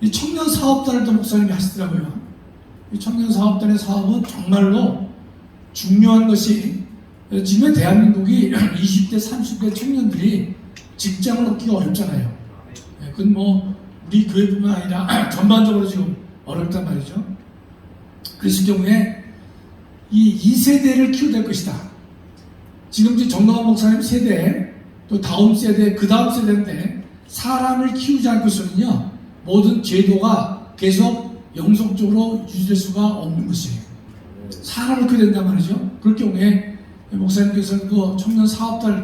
이 청년 사업단을 또 목사님이 하시더라고요. 이 청년 사업단의 사업은 정말로 중요한 것이 지금 대한민국이 20대, 30대 청년들이 직장을 얻기가 어렵잖아요. 예, 그건 뭐 우리 교회뿐만 아니라 전반적으로 지금 어렵단 말이죠. 그랬을 경우에 이 2세대를 키워야 될 것이다. 지금 이제 정강원 목사님 세대, 또 다음 세대, 그 다음 세대인데 사람을 키우지 않고서는요 모든 제도가 계속 영속적으로 유지될 수가 없는 것이에요. 사람을 키워야 된단 말이죠. 그럴 경우에 목사님께서는 그 청년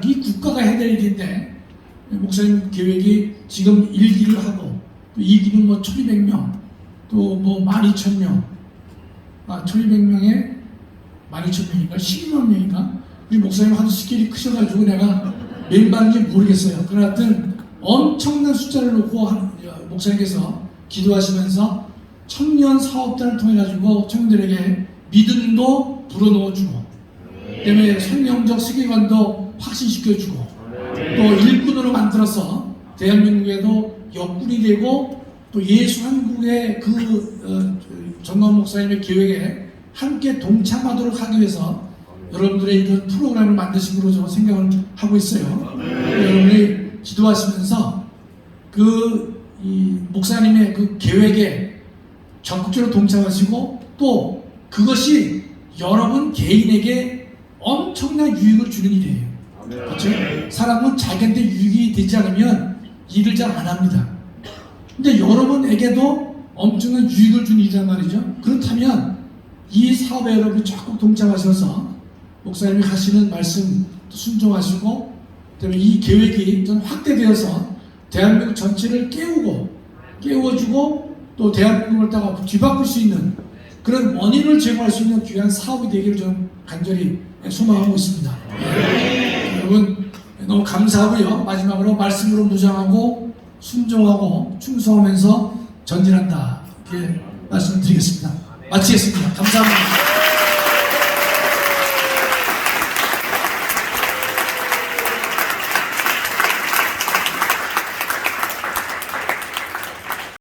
이 국가가 해야 될 일인데 목사님 계획이 지금 1기를 하고 또 2기는 뭐 1200명 또 뭐 12,000명 아 1200명에 12,000명인가 12만 명인가 우리 목사님 하도 스케일이 크셔가지고 내가 멤버인지 모르겠어요. 그러나 하여튼 엄청난 숫자를 놓고 한- 목사님께서 기도하시면서 청년 사업단을 통해 가지고 청년들에게 믿음도 불어넣어주고 그다음에 성령적 세계관도 확신시켜주고 또 일꾼으로 만들어서 대한민국에도 역군이 되고 또 예수 한국의 그 어, 정강 목사님의 계획에 함께 동참하도록 하기 위해서 여러분들의 이런 프로그램을 만드신 걸로 저는 생각을 하고 있어요. 여러분이 기도하시면서 그이 목사님의 그 계획에 적극적으로 동참하시고 또 그것이 여러분 개인에게 엄청난 유익을 주는 일이에요. 그렇죠? 사람은 자기한테 유익이 되지 않으면 일을 잘 안 합니다. 근데 여러분에게도 엄청난 유익을 주는 일이란 말이죠. 그렇다면 이 사업에 여러분이 적극 동참하셔서 목사님이 하시는 말씀 순종하시고 그다음에 이 계획이 좀 확대되어서 대한민국 전체를 깨우고 깨워주고 또 대한민국을 다가 뒤바꿀 수 있는 그런 원인을 제공할 수 있는 귀한 사업이 되기를 저는 간절히 소망하고 있습니다. 네. 여러분 너무 감사하고요. 마지막으로 말씀으로 무장하고 순종하고 충성하면서 전진한다. 이렇게 말씀드리겠습니다. 마치겠습니다. 감사합니다.